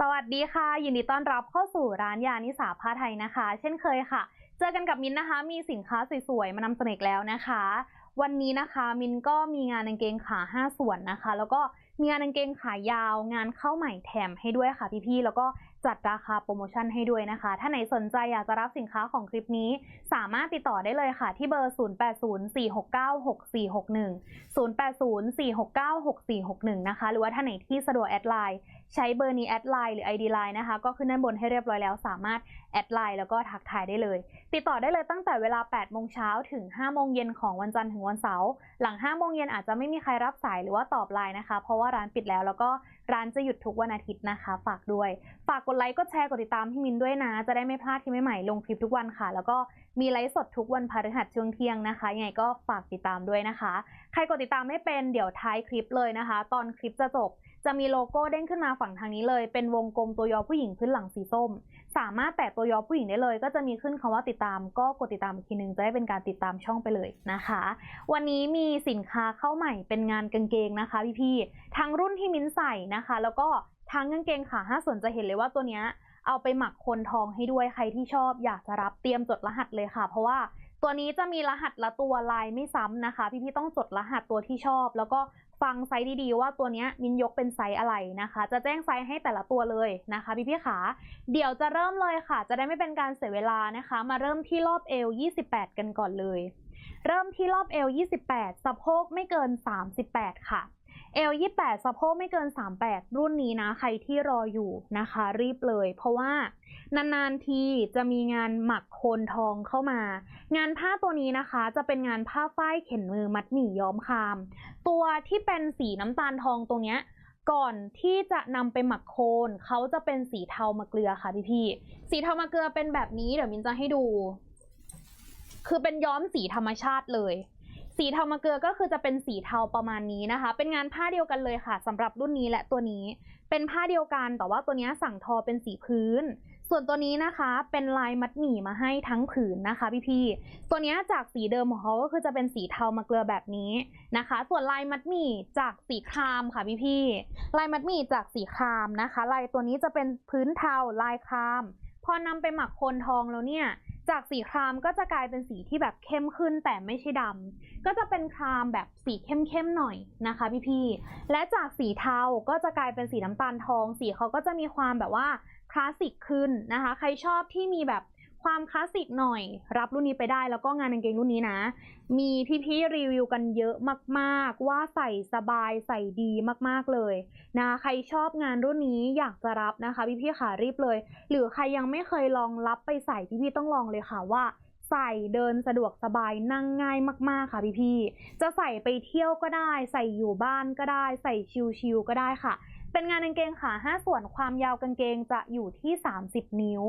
สวัสดีค่ะ ยินดีต้อนรับเข้าสู่ร้านยานิสาผ้าไทยนะคะ เช่นเคยค่ะ เจอกันกับมินนะคะ มีสินค้าสวยๆมานำเสนออีกแล้วนะคะ วันนี้นะคะมินก็มีงานกางเกงขา 5 ส่วนนะคะ แล้วก็มีงานกางเกงขายาว งานเข้าใหม่แถมให้ด้วยค่ะพี่ๆแล้วก็จัดราคาโปรโมชั่นให้ด้วยนะคะ ถ้าไหนสนใจอยากจะรับสินค้าของคลิปนี้ สามารถติดต่อได้เลยค่ะ ที่เบอร์ 0804696461 0804696461 นะคะ หรือว่าถ้าไหนที่สะดวกแอดไลน์ใช้เบอร์นี้แอดไลน์หรือ ID ไลน์นะคะ ก็ขึ้นด้านบนให้เรียบร้อยแล้ว สามารถแอดไลน์แล้วก็ทักทายได้เลย ติดต่อได้เลยตั้งแต่เวลา 8 โมงเช้าถึง 5 โมงเย็นของวันจันทร์ถึงวันเสาร์ หลัง 5 โมงเย็นอาจจะไม่มีใครรับสายหรือว่าตอบไลน์นะคะ เพราะว่าร้านปิดแล้วแล้วก็ร้านจะหยุดทุกวันอาทิตย์นะคะ ฝากด้วย ฝากกดไลค์ กดแชร์ กดติดตามพี่มินด้วยนะ จะได้ไม่พลาดคลิปใหม่ๆ ลงคลิปทุกวันค่ะ แล้วก็ มีไลฟ์สดทุกวันพฤหัสช่วงเที่ยงนะคะ ยังไงก็ฝากติดตามด้วยนะคะ ใครกดติดตามไม่เป็นเดี๋ยวท้ายคลิปเลยนะคะ ตอนคลิปจะจบ จะมีโลโก้เด้งขึ้นมาฝั่งทางนี้เลย เป็นวงกลมตัวยอผู้หญิงพื้นหลังสีส้ม สามารถแตะตัวยอผู้หญิงได้เลย ก็จะมีขึ้นคำว่าติดตาม ก็กดติดตามอีกทีนึงจะได้เป็นการติดตามช่องไปเลยนะคะ วันนี้มีสินค้าเข้าใหม่เป็นงานกางเกงนะคะพี่ๆทั้งรุ่นที่มิ้นใส่นะคะ แล้วก็ทั้งกางเกงขาห้าส่วนจะเห็นเลยว่าตัวเนี้ย เอาไปหมักคนทองให้ด้วยใครที่ชอบอยากจะรับเตรียมจดรหัสเลยค่ะ เพราะว่าตัวนี้จะมีรหัสละตัวลายไม่ซ้ำนะคะ พี่ๆต้องจดรหัสตัวที่ชอบ แล้วก็ฟังไซส์ดีๆว่าตัวนี้มินยกเป็นไซส์อะไรนะคะ จะแจ้งไซส์ให้แต่ละตัวเลยนะคะ พี่ๆขาเดี๋ยวจะเริ่มเลยค่ะ จะได้ไม่เป็นการเสียเวลานะคะ มาเริ่มที่รอบเอว 28 กันก่อนเลย เริ่มที่รอบเอว 28 สะโพกไม่เกิน 38 ค่ะ เอล28สะโพกไม่เกิน38รุ่นนี้นะ ใครที่รออยู่นะคะ รีบเลย เพราะว่านานๆทีจะมีงานหมักโคนทองเข้ามา งานผ้าตัวนี้นะคะ จะเป็นงานผ้าฝ้ายเข็นมือมัดหมี่ย้อมคาม ตัวที่เป็นสีน้ำตาลทองตรงเนี้ยก่อนที่จะนำไปหมักโคนเขาจะเป็นสีเทามะเกลือค่ะพี่ๆสีเทามะเกลือเป็นแบบนี้เดี๋ยวมินจะให้ดู คือเป็นย้อมสีธรรมชาติเลย สีเทามะเกลือก็คือจะเป็นสีเทาประมาณนี้นะคะ เป็นงานผ้าเดียวกันเลยค่ะสำหรับรุ่นนี้และตัวนี้ เป็นผ้าเดียวกันแต่ว่าตัวนี้สั่งทอเป็นสีพื้น ส่วนตัวนี้นะคะเป็นลายมัดหมี่มาให้ทั้งผืนนะคะพี่ๆตัวนี้จากสีเดิมของเขาก็คือจะเป็นสีเทามะเกลือแบบนี้นะคะ ส่วนลายมัดหมี่จากสีครามค่ะพี่ๆลายมัดหมี่จากสีครามนะคะ ลายตัวนี้จะเป็นพื้นเทาลายคราม พอนำไปหมักโคนทองแล้วเนี่ย จากสีครามก็จะกลายเป็นสีที่แบบเข้มขึ้นแต่ไม่ใช่ดำก็จะเป็นครามแบบสีเข้มๆหน่อยนะคะ พี่ๆและจากสีเทาก็จะกลายเป็นสีน้ำตาลทอง สีเขาก็จะมีความแบบว่าคลาสสิกขึ้นนะคะ ใครชอบที่มีแบบ ความคลาสสิกหน่อย รับรุ่นนี้ไปได้แล้วก็งานกางเกงรุ่นนี้นะ มีพี่ๆรีวิวกันเยอะมากๆ ว่าใส่สบายใส่ดีมากๆเลยนะใครชอบงานรุ่นนี้อยากจะรับนะคะ พี่ๆขารีบเลย หรือใครยังไม่เคยลองรับไปใส่พี่ๆต้องลองเลยค่ะว่าใส่เดินสะดวกสบายนั่งง่ายมากๆค่ะพี่ๆจะใส่ไปเที่ยวก็ได้ ใส่อยู่บ้านก็ได้ ใส่ชิลๆก็ได้ค่ะ เป็นงานกางเกงขา5ส่วนความยาวกางเกงจะอยู่ที่ 30 นิ้ว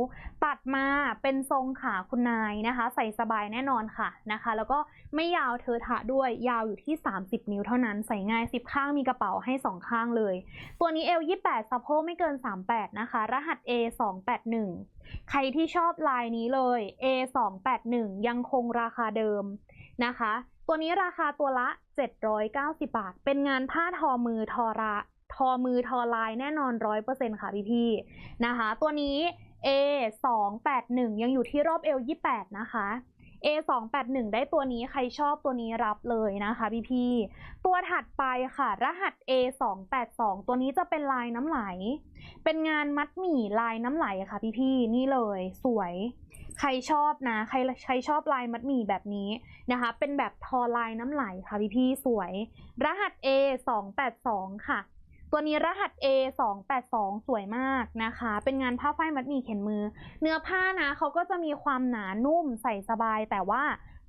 ตัดมาเป็นทรงขาคุณนายนะคะ ใส่สบายแน่นอนค่ะนะคะ แล้วก็ไม่ยาวเทอะทะด้วยยาวอยู่ที่ 30 นิ้วเท่านั้นใส่ง่าย 10 ข้างมีกระเป๋าให้ 2 ข้างเลย ตัวนี้เอล28สะโพกไม่เกิน 38 นะคะ รหัส A 281ใครที่ชอบลายนี้เลย A 281ยังคงราคาเดิมนะคะ ตัวนี้ราคาตัวละ 790 บาท เป็นงานผ้าทอมือทอระ ทอมือทอลายแน่นอน100%ค่ะพี่ๆนะคะ ตัวนี้ A 281ยังอยู่ที่รอบเอว28 นะคะ A 281ได้ตัวนี้ใครชอบตัวนี้รับเลยนะคะพี่ๆตัวถัดไปค่ะ รหัส A 282ตัวนี้จะเป็นลายน้ำไหล เป็นงานมัดหมี่ลายน้ำไหลค่ะพี่ๆนี่เลยสวยใครชอบนะ ใครใครชอบลายมัดหมี่แบบนี้นะคะ เป็นแบบทอลายน้ำไหลค่ะพี่ๆสวย รหัส A 282ค่ะ ตัวนี้รหัส A 2 8 2สวยมากนะคะ เป็นงานผ้าฝ้ายมัดหมี่เข็นมือ เนื้อผ้านะเขาก็จะมีความหนานุ่มใส่สบาย แต่ว่า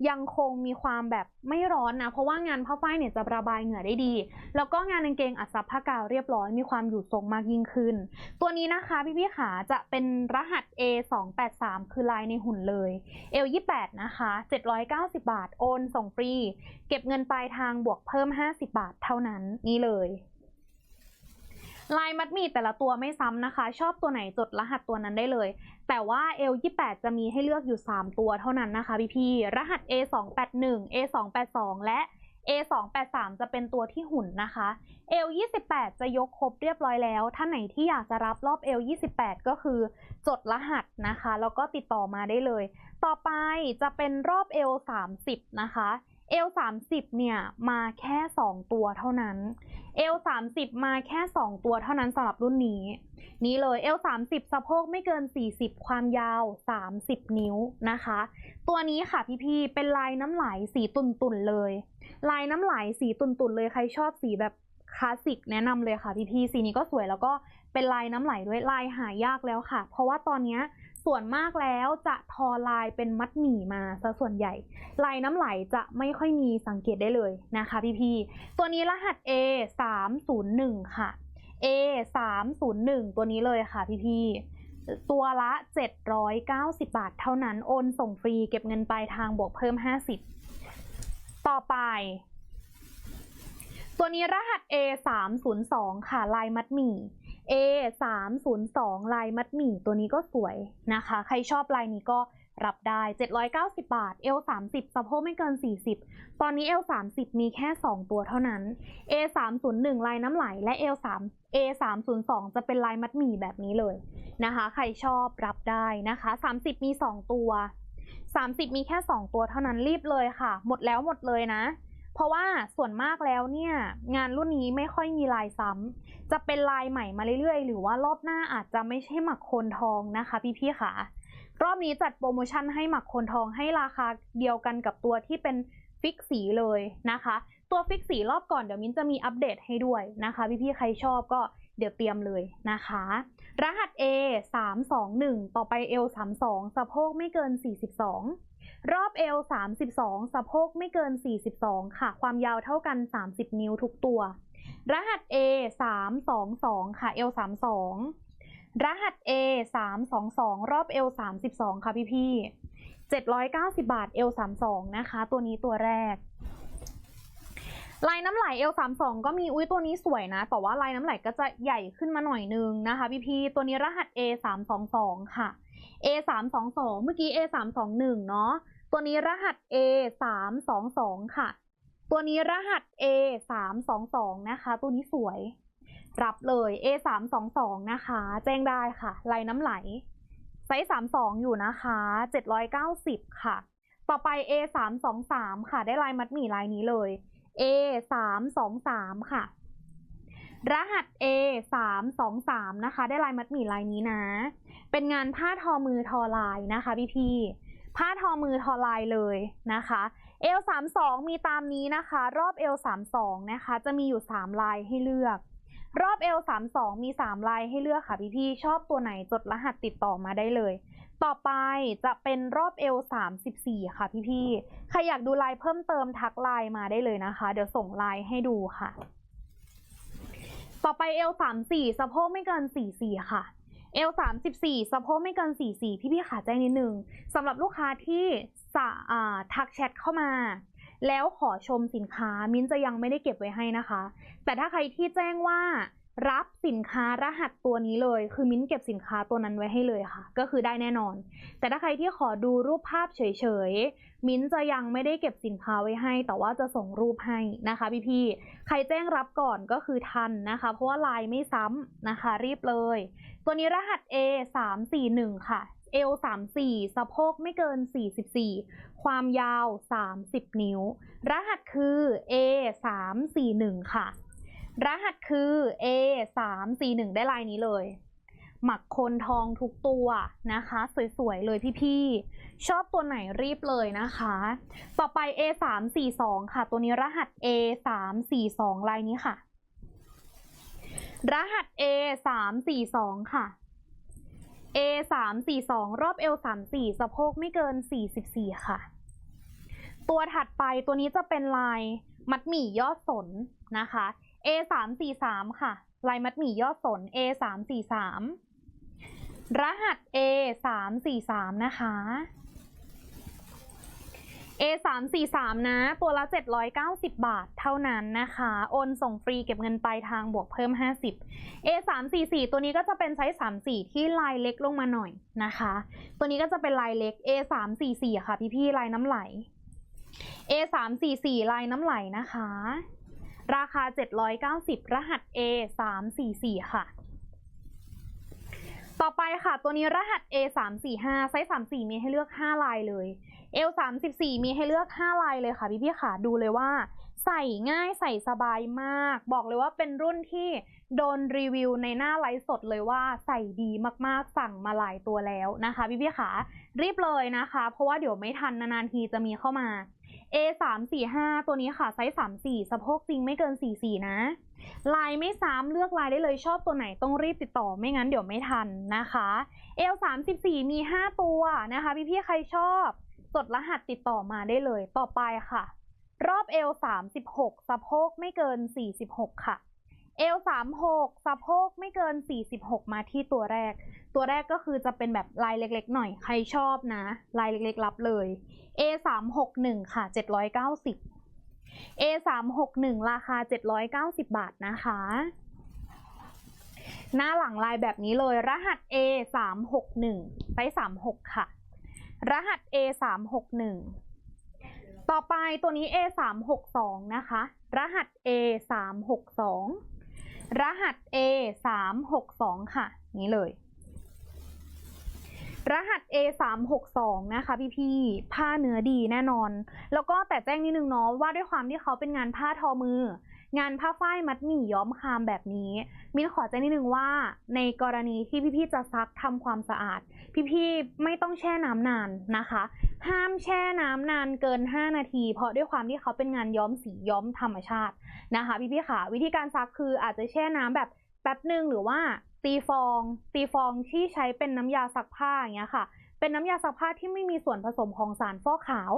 ยังคงมีความแบบไม่ร้อนนะ เพราะว่างานผ้าฝ้ายเนี่ยจะระบายเหงื่อได้ดี แล้วก็งานกางเกงอัดซับผ้ากาวเรียบร้อยมีความอยู่ทรงมากยิ่งขึ้น ตัวนี้นะคะพี่ๆขาจะเป็นรหัส A 2 8 3คือลายในหุ่นเลยเอล28นะคะ790 บาทโอนส่งฟรี เก็บเงินปลายทางบวกเพิ่ม 50 บาทเท่านั้นนี่เลย ลายมัดหมี่แต่ละตัวไม่ซ้ำนะคะ ชอบตัวไหนจดรหัสตัวนั้นได้เลย แต่ว่า L28 จะมีให้เลือกอยู่ 3 ตัวเท่านั้นนะคะพี่ๆรหัส A281 A282 และ A 2 8 3 จะเป็นตัวที่หุ่นนะคะ L 28 จะยกครบเรียบร้อยแล้วถ้านไหนที่อยากจะรับรอบ L 28 ก็คือจดรหัสนะคะ แล้วก็ติดต่อมาได้เลย ต่อไปจะเป็นรอบ L 30 นะคะ L 30เนี่ยมาแค่2ตัวเท่านั้น L 30มาแค่2ตัวเท่านั้นสำหรับรุ่นนี้ นี้เลย L 30สะโพกไม่เกิน40ความยาว30นิ้วนะคะ ตัวนี้ค่ะพี่ๆเป็นลายน้ำไหลสีตุ่นๆเลย ลายน้ำไหลสีตุ่นๆเลยใครชอบสีแบบคลาสสิกแนะนำเลยค่ะพี่ๆสีนี้ก็สวยแล้วก็เป็นลายน้ำไหลด้วยลายหายากแล้วค่ะ เพราะว่าตอนเนี้ย ส่วนมากแล้วจะทอลายเป็นมัดหมี่มาซะส่วนใหญ่ ลายน้ำไหลจะไม่ค่อยมีสังเกตได้เลยนะคะพี่ๆตัวนี้รหัส A 3 0 1ค่ะ A 3 0 1ตัวนี้เลยค่ะพี่ๆตัวละ 790 บาทเท่านั้นโอนส่งฟรีเก็บเงินปลายทางบวกเพิ่ม 50 ต่อไปตัวนี้รหัส A 3 0 2ค่ะ ลายมัดหมี่ A 3 0 2ลายมัดหมี่ตัวนี้ก็สวยนะคะ ใครชอบลายนี้ก็รับได้ 790 บาท L 30สะโพกไม่เกิน 40 ตอนนี้ L 30มีแค่ 2 ตัวเท่านั้น A 3 0 1ลายน้ำไหล และ L 3 A 3 0 2จะเป็นลายมัดหมี่แบบนี้เลยนะคะ ใครชอบรับได้นะคะ 30 มี 2 ตัว 30 มีแค่ 2 ตัวเท่านั้นรีบเลยค่ะ หมดแล้วหมดเลยนะ เพราะว่าส่วนมากแล้วเนี่ย งานรุ่นนี้ไม่ค่อยมีลายซ้ำจะเป็นลายใหม่มาเรื่อยๆ หรือว่ารอบหน้าอาจจะไม่ใช่หมักโคนทองนะคะ พี่ๆค่ะ รอบนี้จัดโปรโมชั่นให้หมักโคนทองให้ราคาเดียวกันกับตัวที่เป็นฟิกสีเลยนะคะ ตัวฟิกสีรอบก่อนเดี๋ยวมิ้นจะมีอัปเดตให้ด้วยนะคะ พี่ๆใครชอบก็เดี๋ยวเตรียมเลยนะคะ รหัส A 3 2 1 ต่อไป L 3 2สะโพกไม่เกิน 42 รอบ L 32 สะโพกไม่เกิน 42 ค่ะ ความยาวเท่ากัน 30 นิ้วทุกตัว รหัส A 3 2 2 ค่ะ L 32 รหัส A 3 2 2 รอบ L 32 ค่ะพี่ๆ790 บาท L 32นะคะ ตัวนี้ตัวแรก ลายน้ำไหล L 3 2ก็มี อุ้ยตัวนี้สวยนะ แต่ว่าลายน้ำไหลก็จะใหญ่ขึ้นมาหน่อยนึงนะคะ พี่ๆตัวนี้รหัส A 3 2 2ค่ะ A 3 2 2เมื่อกี้ A 3 2 1เนาะ ตัวนี้รหัส A 3 2 2ค่ะ ตัวนี้รหัส A 3 2 2นะคะ ตัวนี้สวย รับเลย A 3 2 2นะคะ แจ้งได้ค่ะลายน้ำไหล ไซส์ 32 อยู่นะคะ 790 ค่ะ ต่อไป A 3 2 3ค่ะ ได้ลายมัดหมี่ลายนี้เลย A 3 2 3ค่ะ รหัส A 3 2 3นะคะ ได้ลายมัดหมี่ลายนี้นะ เป็นงานผ้าทอมือทอลายนะคะพี่พี่ผ้าทอมือทอลายเลยนะคะ L 3 2มีตามนี้นะคะ รอบ L 3 2นะคะ จะมีอยู่3ลายให้เลือก รอบ L 3 2มี3ลายให้เลือกค่ะพี่พี่ชอบตัวไหนจดรหัสติดต่อมาได้เลย ต่อไปจะเป็นรอบ L 3 4ค่ะพี่พี่ใครอยากดูลายเพิ่มเติมทักไลน์มาได้เลยนะคะ เดี๋ยวส่งไลน์ให้ดูค่ะ ต่อไปเอลสามสี่สะโพกไม่เกินสี่สี่ค่ะเอลสามสิบสี่สะโพกไม่เกิน44พี่พี่ๆขาใจนิดนึงสำหรับลูกค้าที่สะอ่าทักแชทเข้ามาแล้วขอชมสินค้า มิ้นจะยังไม่ได้เก็บไว้ให้นะคะ แต่ถ้าใครที่แจ้งว่า รับสินค้ารหัสตัวนี้เลย คือมิ้นเก็บสินค้าตัวนั้นไว้ให้เลยค่ะ ก็คือได้แน่นอน แต่ถ้าใครที่ขอดูรูปภาพเฉยๆ มิ้นจะยังไม่ได้เก็บสินค้าไว้ให้ แต่ว่าจะส่งรูปให้นะคะพี่ๆ ใครแจ้งรับก่อนก็คือทันนะคะ เพราะว่าลายไม่ซ้ำนะคะ รีบเลย ตัวนี้รหัส A 3 4 1ค่ะ L 3 4 สะโพกไม่เกิน 44 ความยาว 30 นิ้ว รหัสคือ A 3 4 1ค่ะ รหัสคือ A 3 4 1ได้ลายนี้เลย หมักคนทองทุกตัวนะคะ สวยๆ เลยพี่ๆ ชอบตัวไหนรีบเลยนะคะ ต่อไป A 3 4 2ค่ะ ตัวนี้รหัส A 3 4 2ลายนี้ค่ะ รหัส A 3 4 2ค่ะ A 3 4 2รอบ L 3 4สะโพกไม่เกิน 44 ค่ะ ตัวถัดไปตัวนี้จะเป็นลายมัดหมี่ยอดสนนะคะ A 3 4 3ค่ะ ลายมัดหมี่ยอดสน A 3 4 3รหัส A 3 4 3นะคะ A 3 4 3นะ ตัวละ 790 บาทเท่านั้นนะคะ โอนส่งฟรีเก็บเงินปลายทางบวกเพิ่ม 50 A 3 4 4ตัวนี้ก็จะเป็นไซส์3 4ที่ลายเล็กลงมาหน่อยนะคะ ตัวนี้ก็จะเป็นลายเล็ก A 3 4 4ค่ะพี่ๆลายน้ำไหล A 3 4 4ลายน้ำไหลนะคะ ราคา 790 รหัส A 3 4 4ค่ะ ต่อไปค่ะ ตัวนี้รหัส A 3 4 5ไซส์3 4 มีให้เลือก 5 ลายเลย L 3 4 มีให้เลือก 5 ลายเลยค่ะพี่พี่ค่ะ ดูเลยว่า ใส่ง่ายใส่สบายมาก บอกเลยว่าเป็นรุ่นที่โดนรีวิวในหน้าไลฟ์สดเลยว่าใส่ดีมากๆสั่งมาหลายตัวแล้วนะคะพี่พี่ค่ะ รีบเลยนะคะ เพราะว่าเดี๋ยวไม่ทันนานๆทีจะมีเข้ามา A 3 4 5 ตัวนี้ค่ะ ไซส์ 3 4 สะโพกจริงไม่เกิน 4 4 นะ ลายไม่ซ้ำเลือกลายได้เลยชอบตัวไหนต้องรีบติดต่อไม่งั้นเดี๋ยวไม่ทันนะคะ L 3 4 มี 5 ตัวนะคะ พี่ๆใครชอบ จดรหัสติดต่อมาได้เลยต่อไปค่ะ รอบ L 36 สะโพกไม่เกิน 46 ค่ะ L 36 สะโพกไม่เกิน 46 มาที่ตัวแรก ตัวแรกก็คือจะเป็นแบบลายเล็กๆ หน่อยใครชอบนะ ลายเล็กๆ รับเลย A 361ค่ะ 790 A 361ราคา 790 บาทนะคะ หน้าหลังลายแบบนี้เลย รหัส A 361ไซส์36 ค่ะ รหัส A 361ต่อไปตัวนี้ A 362นะคะ รหัส A 362รหัส A 362ค่ะ นี้เลย รหัส A 3 6 2 นะคะพี่พี่ผ้าเนื้อดีแน่นอน แล้วก็แต่แจ้งนิดนึงเนาะว่าด้วยความที่เขาเป็นงานผ้าทอมือ งานผ้าฝ้ายมัดหมี่ย้อมคามแบบนี้ มินขอแจ้งนิดนึงว่า ในกรณีที่พี่ๆจะซักทำความสะอาด พี่ๆไม่ต้องแช่น้ำนานนะคะ ห้ามแช่น้ำนานเกิน 5 นาที เพราะด้วยความที่เขาเป็นงานย้อมสีย้อมธรรมชาตินะคะ พี่ๆค่ะ วิธีการซักคืออาจจะแช่น้ำแบบแป๊บหนึ่งหรือว่า ตีฟอง ตีฟองที่ใช้เป็นน้ำยาซักผ้าอย่างเงี้ยค่ะ เป็นน้ำยาซักผ้าที่ไม่มีส่วนผสมของสารฟอกขาว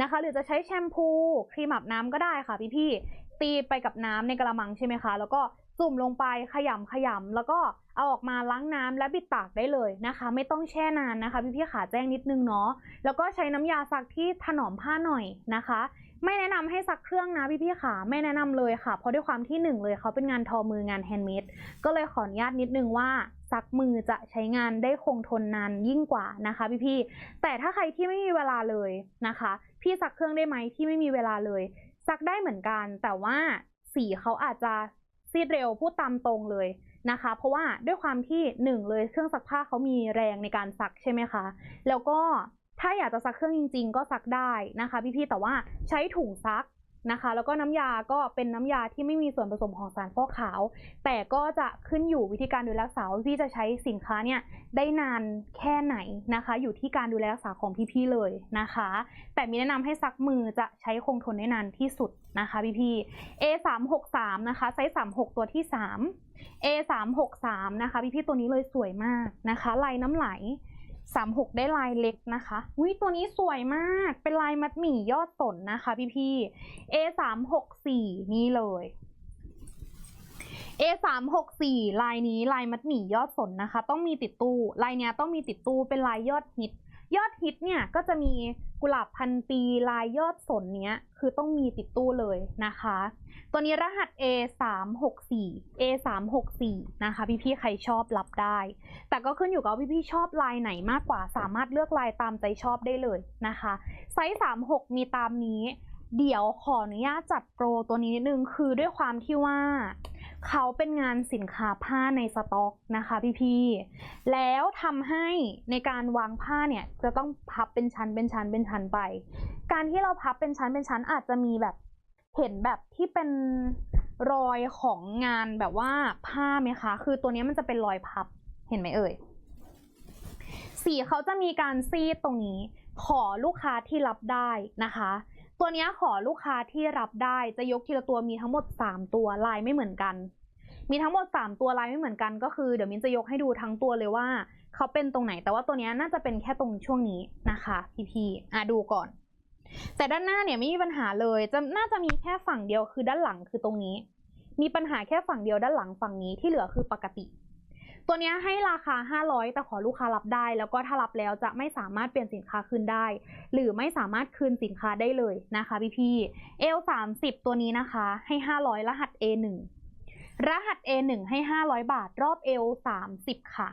นะคะ หรือจะใช้แชมพูครีมอาบน้ำก็ได้ค่ะ พี่ๆตีไปกับน้ำในกระมังใช่ไหมคะ แล้วก็จุ่มลงไปขยำขยำแล้วก็เอาออกมาล้างน้ำและบิดตากได้เลยนะคะ ไม่ต้องแช่นานนะคะ พี่ๆขาแจ้งนิดนึงเนาะแล้วก็ใช้น้ำยาซักที่ถนอมผ้าหน่อยนะคะ ไม่แนะนำให้ซักเครื่องนะพี่ๆขาไม่แนะนำเลยค่ะ เพราะด้วยความที่หนึ่งเลยเขาเป็นงานทอมืองานแฮนด์เมดก็เลยขออนุญาตนิดนึงว่าซักมือจะใช้งานได้คงทนนานยิ่งกว่านะคะพี่ๆแต่ถ้าใครที่ไม่มีเวลาเลยนะคะ พี่ซักเครื่องได้ไหมที่ไม่มีเวลาเลย ซักได้เหมือนกัน แต่ว่าสีเขาอาจจะซีดเร็วพูดตามตรงเลยนะคะ เพราะว่าด้วยความที่หนึ่งเลยเครื่องซักผ้าเขามีแรงในการซักใช่ไหมคะ แล้วก็ ถ้าอยากจะซักเครื่องจริง ๆ ก็ซักได้นะคะพี่ๆแต่ว่าใช้ถุงซักนะคะ แล้วก็น้ำยาก็เป็นน้ำยาที่ไม่มีส่วนผสมของสารฟอกขาว แต่ก็จะขึ้นอยู่วิธีการดูแลรักษาพี่จะใช้สินค้าเนี่ยได้นานแค่ไหนนะคะ อยู่ที่การดูแลรักษาของพี่ๆเลยนะคะ แต่มีแนะนำให้ซักมือจะใช้คงทนได้นานที่สุดนะคะพี่ๆ A 3 6 3 นะคะไซส์36 ตัวที่ 3 A 3 6 3 นะคะพี่ๆตัวนี้เลยสวยมากนะคะลายน้ำไหล 36ได้ลายเล็กนะคะอุ้ยตัวนี้สวยมาก เป็นลายมัดหมี่ยอดสนนะคะพี่พี่ A 3 6 4นี่เลย A 3 6 4ลายนี้ลายมัดหมี่ยอดสนนะคะ ต้องมีติดตู้ ลายเนี้ยต้องมีติดตู้เป็นลายยอดฮิต ยอดฮิตเนี่ยก็จะมีกุหลาบพันปีลายยอดสนเนี้ยคือต้องมีติดตู้เลยนะคะ ตัวนี้รหัส A 3 6 4 A 3 6 4นะคะ พี่ๆใครชอบรับได้ แต่ก็ขึ้นอยู่กับว่พี่ๆชอบลายไหนมากกว่า สามารถเลือกลายตามใจชอบได้เลยนะคะ ไซส์ 36 มีตามนี้ เดี๋ยวขออนุญาตจัดโปรตัวนี้นิดนึงคือด้วยความที่ว่า เขาเป็นงานสินค้าผ้าในสต็อกนะคะพี่ๆ แล้วทำให้ในการวางผ้าเนี่ยจะต้องพับเป็นชั้นเป็นชั้นเป็นชั้นไป การที่เราพับเป็นชั้นเป็นชั้นอาจจะมีแบบเห็นแบบที่เป็นรอยของงานแบบว่าผ้าไหมคะ คือตัวนี้มันจะเป็นรอยพับ เห็นไหมเอ่ย สีเขาจะมีการซีดตรงนี้ ขอลูกค้าที่รับได้นะคะ ตัวนี้ขอลูกค้าที่รับได้จะยกทีละตัวมีทั้งหมด 3 ตัวลายไม่เหมือนกัน มีทั้งหมด 3 ตัวลายไม่เหมือนกัน ก็คือเดี๋ยวมินจะยกให้ดูทั้งตัวเลยว่าเขาเป็นตรงไหน แต่ว่าตัวนี้น่าจะเป็นแค่ตรงช่วงนี้นะคะพี่ๆอะดูก่อน แต่ด้านหน้าเนี่ยไม่มีปัญหาเลย จะน่าจะมีแค่ฝั่งเดียวคือด้านหลังคือตรงนี้ มีปัญหาแค่ฝั่งเดียวด้านหลังฝั่งนี้ที่เหลือคือปกติ ตัวนี้ให้ราคา 500 แต่ขอลูกค้ารับได้ แล้วก็ถ้ารับแล้วจะไม่สามารถเปลี่ยนสินค้าคืนได้ หรือไม่สามารถคืนสินค้าได้เลยนะคะพี่พี่เอล30 ตัวนี้นะคะ ให้ 500 รหัส A1 รหัส A1 ให้ 500 บาท รอบ L 30 ค่ะ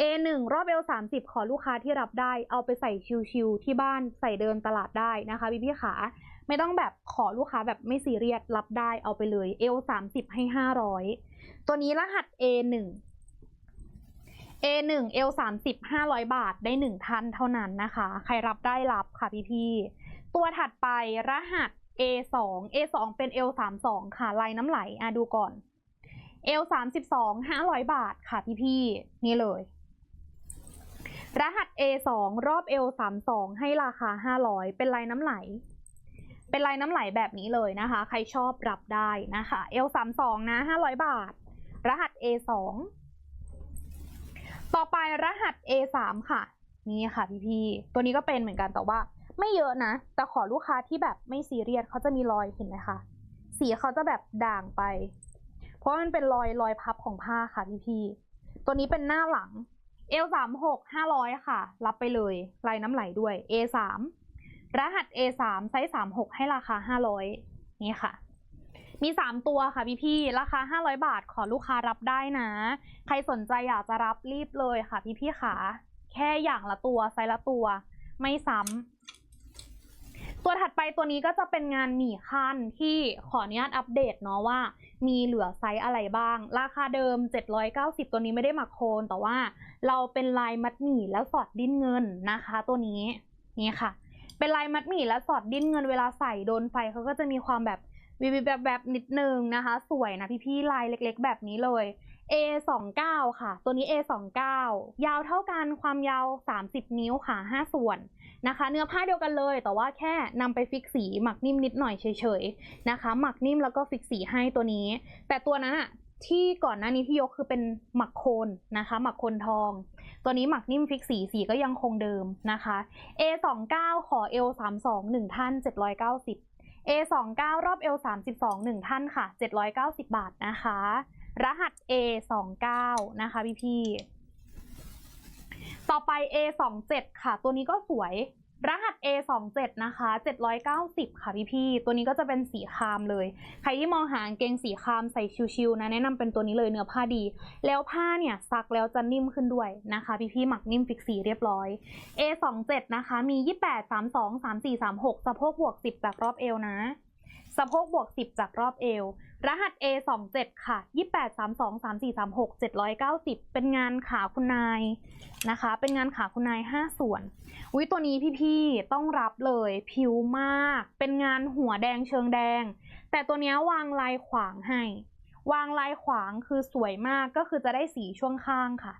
A1 รอบ L 30 ขอลูกค้าที่รับได้ เอาไปใส่ชิวๆที่บ้านใส่เดินตลาดได้นะคะพี่พี่ขาไม่ต้องแบบขอลูกค้าแบบไม่ซีเรียสรับได้เอาไปเลย L สามสิบให้ห้าร้อยตัวนี้รหัส A หนึ่ง A หนึ่ง L สามสิบห้าร้อยบาทได้หนึ่งท่านเท่านั้นนะคะ ใครรับได้รับค่ะพี่พี่ตัวถัดไปรหัส A สอง A สองเป็น L สามสองค่ะลายน้ำไหลอะดูก่อน L สามสิบสองห้าร้อยบาทค่ะพี่พี่นี่เลย รหัส A สองรอบ L สามสองให้ราคาห้าร้อยเป็นลายน้ำไหล เป็นลายน้ำไหลแบบนี้เลยนะคะ ใครชอบรับได้นะคะ L สามสองนะห้าร้อยบาท รหัส A สอง ต่อไปรหัส A สามค่ะ นี่ค่ะพี่ๆตัวนี้ก็เป็นเหมือนกันแต่ว่า ไม่เยอะนะ แต่ขอลูกค้าที่แบบไม่ซีเรียสเขาจะมีรอยเห็นไหมคะ สีเขาจะแบบด่างไป เพราะมันเป็นรอยรอยพับของผ้าค่ะพี่ๆตัวนี้เป็นหน้าหลัง L สามหกห้าร้อยค่ะ รับไปเลยลายน้ำไหลด้วย A สามรหัส A สามไซส์สามหกให้ราคาห้าร้อยนี่ค่ะ มีสามตัวค่ะพี่พี่ราคาห้าร้อยบาทขอลูกค้ารับได้นะ ใครสนใจอยากจะรับรีบเลยค่ะพี่พี่ขาแค่อย่างละตัวไซส์ละตัว ไม่ซ้ำตัวถัดไปตัวนี้ก็จะเป็นงานหมี่ขั้นที่ขออนุญาตอัปเดตเนาะว่า มีเหลือไซส์อะไรบ้าง ราคาเดิม 790 ตัวนี้ไม่ได้หมักโคนแต่ว่าเราเป็นลายมัดหมี่แล้วสอดดิ้นเงินนะคะ ตัวนี้นี่ค่ะ เป็นลายมัดหมี่แล้วสอดดิ้นเงินเวลาใส่โดนไฟเขาก็จะมีความแบบ วิบแบบแบบนิดนึงนะคะ สวยนะพี่ๆลายเล็กๆ แบบนี้เลย A 2 9 ค่ะ ตัวนี้ A 2 9 ยาวเท่ากันความยาว 30 นิ้วค่ะ 5 ส่วนนะคะ เนื้อผ้าเดียวกันเลย แต่ว่าแค่นำไปฟิกสีหมักนิ่มนิดหน่อยเฉยๆนะคะ หมักนิ่มแล้วก็ฟิกสีให้ตัวนี้ แต่ตัวนั้นอะที่ก่อนหน้านี้ที่ยกคือเป็นหมักโคนนะคะ หมักโคนทอง ตัวนี้หมักนิ่มฟิกสีสีก็ยังคงเดิมนะคะ A 2 9 ขอ L 3 2 1ท่าน790 A 2 9 รอบ L 3 2 1ท่านค่ะ 790 บาทนะคะ รหัส A 2 9 นะคะพี่พี่ต่อไป A 2 7 ค่ะ ตัวนี้ก็สวย รหัส A 2 7 นะคะ 790 ค่ะพี่พี่ๆตัวนี้ก็จะเป็นสีครามเลย ใครที่มองหางเกงสีครามใส่ชิวๆนะแนะนำเป็นตัวนี้เลยเนื้อผ้าดี แล้วผ้าเนี่ยซักแล้วจะนิ่มขึ้นด้วยนะคะ พี่พี่ๆหมักนิ่มฟิกสีเรียบร้อย A 2 7 นะคะ มี 28 32 34 36 สะโพกบวก 10 จากรอบเอวนะ สะโพกบวก 10 จากรอบเอว รหัส A 2 7 ค่ะ 28 32 34 36 790 เป็นงานขาคุณนายนะคะ เป็นงานขาคุณนาย 5 ส่วนอุ้ยตัวนี้พี่ๆ ต้องรับเลยผิวมาก เป็นงานหัวแดงเชิงแดง แต่ตัวนี้วางลายขวางให้ วางลายขวางคือสวยมากก็คือจะได้สีช่วงข้างค่ะ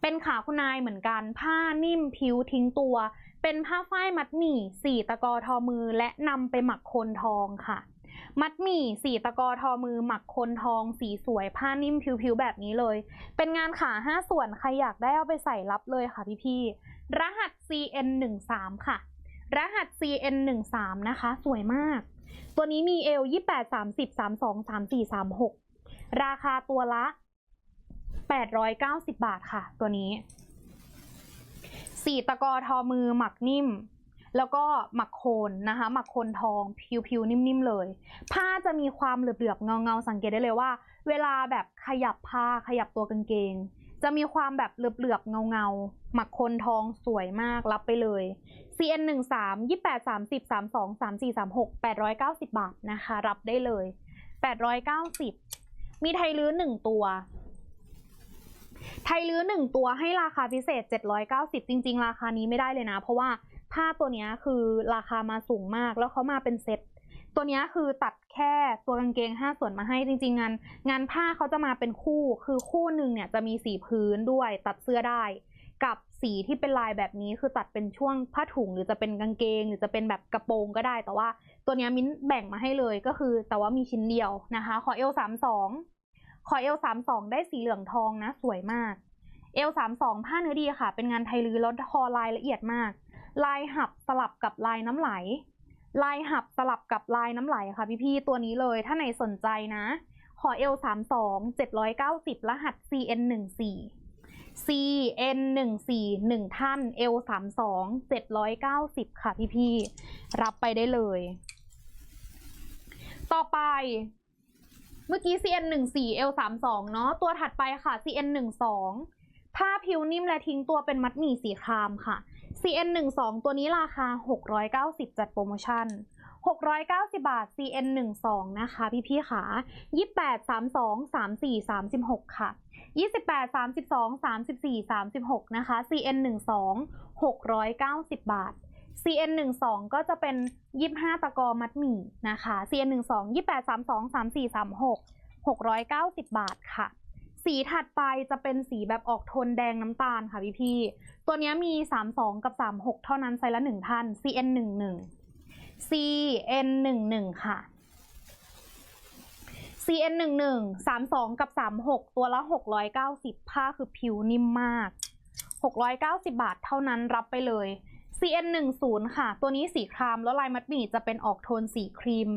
เป็นขาคุณนายเหมือนกัน ผ้านิ่มผิวทิ้งตัว เป็นผ้าฝ้ายมัดหมี่สี่ตะกอทอมือและนำไปหมักโคนทองค่ะ มัดหมี่สี่ตะกอทอมือหมักโคนทอง สีสวยผ้านิ่มผิวๆแบบนี้เลย เป็นงานขาห้าส่วนใครอยากได้เอาไปใส่รับเลยค่ะพี่ๆรหัส CN 1 3ค่ะ รหัส CN 1 3นะคะ สวยมาก ตัวนี้มีเอล28 30 32 34 36ราคาตัวละ890บาทค่ะ ตัวนี้ สีตะกอทอมือหมักนิ่ม แล้วก็หมักโคนนะคะ หมักโคนทองผิวๆนิ่มๆเลย ผ้าจะมีความเหลือบๆเงาๆ สังเกตได้เลยว่า เวลาแบบขยับผ้าขยับตัวกางเกง จะมีความแบบเหลือบๆเงาๆหมักโคนทองสวยมากรับไปเลย CN 1 3 28 30 32 34 36 890 บาทนะคะ รับได้เลย 890 มีไทยลื้อหนึ่งตัว ไทยลื้อหนึ่งตัวให้ราคาพิเศษ 790 จริง ๆ ราคานี้ไม่ได้เลยนะ เพราะว่าผ้าตัวนี้คือราคามาสูงมาก แล้วเขามาเป็นเซ็ตตัวนี้คือตัดแค่ตัวกางเกง 5 ส่วนมาให้จริง ๆ งานงานผ้าเขาจะมาเป็นคู่ คือคู่หนึ่งเนี่ยจะมีสีพื้นด้วยตัดเสื้อได้ กับสีที่เป็นลายแบบนี้คือตัดเป็นช่วงผ้าถุงหรือจะเป็นกางเกง หรือจะเป็นแบบกระโปรงก็ได้ แต่ว่าตัวนี้มิ้นแบ่งมาให้เลยก็คือ แต่ว่ามีชิ้นเดียวนะคะ ขอเอลสามสอง ขอเอลสามสองได้สีเหลืองทองนะ สวยมาก เอลสามสองผ้าเนื้อดีค่ะ เป็นงานไทยลื้อแล้วทอลายละเอียดมาก ลายหับสลับกับลายน้ำไหล ลายหับสลับกับลายน้ำไหลค่ะพี่ๆตัวนี้เลย ถ้าไหนสนใจนะ ขอเอลสามสองเจ็ดร้อยเก้าสิบรหัส CN หนึ่งสี่ CN หนึ่งสี่หนึ่งท่าน L สามสองเจ็ดร้อยเก้าสิบค่ะพี่ๆรับไปได้เลย ต่อไป เมื่อกี้ CN หนึ่งสี่ L สามสองเนาะตัวถัดไปค่ะ CN หนึ่งสองผ้าผิวนิ่มและทิ้งตัวเป็นมัดหมี่สีครามค่ะ CN 1 2ตัวนี้ราคา 690 จัดโปรโมชั่น 690 บาท CN 12นะคะ พี่พี่ๆค่ะ28 32 34 36 ค่ะ 28 32 34 36 นะคะ CN 12 690 บาท CN 12 ก็จะเป็น 25 ตะกอมัดหมี่นะคะ CN 12 28 32 34 36 690 บาทค่ะ สีถัดไปจะเป็นสีแบบออกโทนแดงน้ำตาลค่ะพี่พี่ ตัวนี้มี 32 กับ 36 เท่านั้นไซส์ละ 1 ท่าน CN 11 CN 11 ค่ะ CN 11 32 กับ 36 ตัวละ 690 ผ้าคือผิวนิ่มมาก 690 บาทเท่านั้นรับไปเลย CN 10 ค่ะ ตัวนี้สีครามแล้วลายมัดหมี่จะเป็นออกโทนสีครีม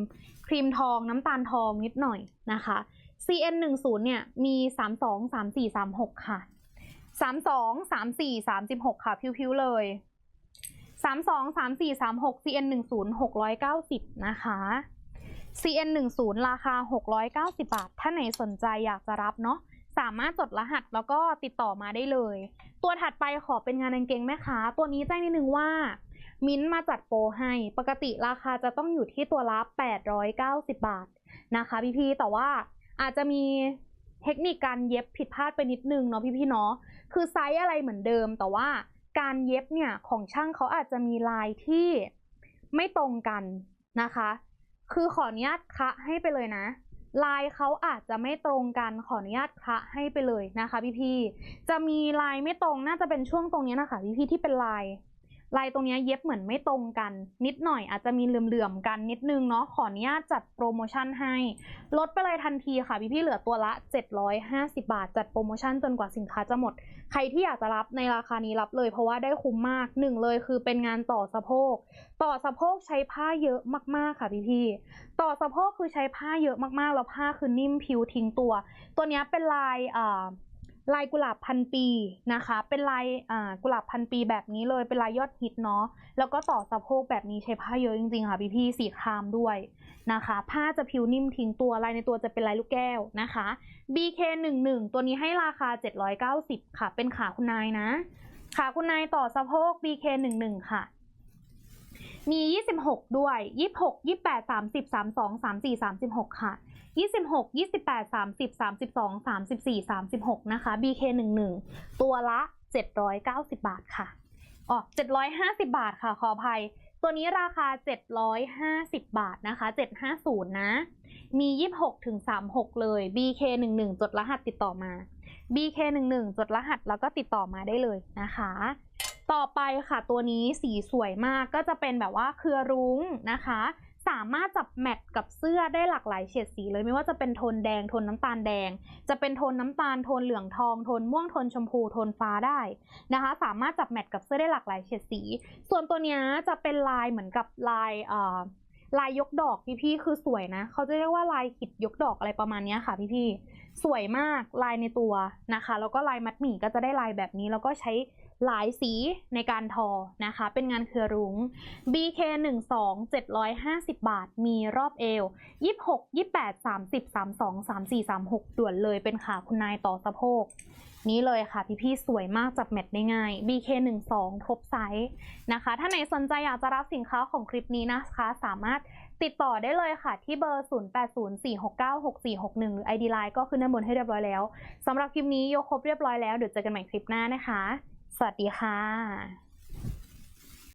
ครีมทองน้ำตาลทองนิดหน่อยนะคะ CN 10 เนี่ยมี 32 34 36 ค่ะ 32 34 36 ค่ะ พิวๆเลย 32 34 36 CN 10 690 นะคะ CN 10 ราคา 690 บาท ถ้าไหนสนใจอยากจะรับเนาะ สามารถจดรหัสแล้วก็ติดต่อมาได้เลย ตัวถัดไปขอเป็นงานกางเกงแม่ค้า ตัวนี้แจ้งนิดนึงว่า มิ้นมาจัดโปรให้ ปกติราคาจะต้องอยู่ที่ตัวละ 890 บาทนะคะพี่ๆแต่ว่าอาจจะมีเทคนิคการเย็บผิดพลาดไปนิดนึงเนาะพี่ๆเนาะ คือไซส์อะไรเหมือนเดิม แต่ว่าการเย็บเนี่ยของช่างเขาอาจจะมีลายที่ไม่ตรงกันนะคะ คือขออนุญาตคะให้ไปเลยนะ ลายเขาอาจจะไม่ตรงกันขออนุญาตคะให้ไปเลยนะคะพี่ๆจะมีลายไม่ตรงน่าจะเป็นช่วงตรงนี้นะคะพี่ๆที่เป็นลาย ลายตรงนี้เย็บเหมือนไม่ตรงกัน นิดหน่อยอาจจะมีเหลื่อมๆกันนิดนึงเนาะขออนุญาตจัดโปรโมชั่นให้ ลดไปเลยทันทีค่ะพี่ๆเหลือตัวละ 750 บาท จัดโปรโมชั่นจนกว่าสินค้าจะหมด ใครที่อยากจะรับในราคานี้รับเลย เพราะว่าได้คุ้มมากหนึ่งเลยคือเป็นงานต่อสะโพก ต่อสะโพกใช้ผ้าเยอะมากๆค่ะพี่ๆต่อสะโพกคือใช้ผ้าเยอะมากๆแล้วผ้าคือนิ่มผิวทิ้งตัว ตัวนี้เป็นลายอ่า ลายกุหลาบพันปีนะคะ เป็นลายอ่ากุหลาบพันปีแบบนี้เลย เป็นลายยอดฮิตเนาะ แล้วก็ต่อสะโพกแบบนี้ใช้ผ้าเยอะจริงๆค่ะพี่ๆสีครามด้วยนะคะ ผ้าจะผิวนิ่มทิ้งตัว ลายในตัวจะเป็นลายลูกแก้วนะคะ BK11 ตัวนี้ให้ราคา 790 ค่ะ เป็นขาคุณนายนะ ขาคุณนายต่อสะโพก BK11 ค่ะ มี 26 ด้วย 26 28 30 32 34 36 ค่ะ 26 28 30 32 34 36 นะคะ BK11 ตัวละ 790 บาทค่ะอ๋อ750 บาทค่ะ ขออภัย ตัวนี้ราคา 750 บาทนะคะ 750 นะ มี 26ถึง36 เลย BK11 จดรหัสติดต่อมา BK11 จดรหัสแล้วก็ติดต่อมาได้เลยนะคะต่อไปค่ะตัวนี้สีสวยมากก็จะเป็นแบบว่าเครือรุ้งนะคะ สามารถจับแมทกับเสื้อได้หลากหลายเฉดสีเลยไม่ว่าจะเป็นโทนแดงโทนน้ำตาลแดง จะเป็นโทนน้ำตาลโทนเหลืองทองโทนม่วงโทนชมพูโทนฟ้าได้นะคะ สามารถจับแมทกับเสื้อได้หลากหลายเฉดสี ส่วนตัวเนี้ยจะเป็นลายเหมือนกับลายเอ่อลายยกดอกพี่ๆคือสวยนะเขาจะเรียกว่าลายขิดยกดอกอะไรประมาณนี้ค่ะพี่ๆสวยมากลายในตัวนะคะ แล้วก็ลายมัดหมี่ก็จะได้ลายแบบนี้แล้วก็ใช้ หลายสีในการทอนะคะ เป็นงานเครือรุ้ง BK 1 2 750 บาท มีรอบเอว 26 28 30 32 34 36 ด่วนเลยเป็นขาคุณนายต่อสะโพก นี้เลยค่ะ พี่ๆ สวยมากจับแมทได้ง่าย BK 1 2ทบไซส์นะคะ ถ้าไหนสนใจอยากจะรับสินค้าของคลิปนี้นะคะ สามารถติดต่อได้เลยค่ะที่เบอร์ 0804696461 หรือ ID Line ก็ขึ้นด้านบนให้เรียบร้อยแล้ว สำหรับคลิปนี้โยครบเรียบร้อยแล้ว เดี๋ยวเจอกันใหม่คลิปหน้านะคะ สวัสดีค่ะ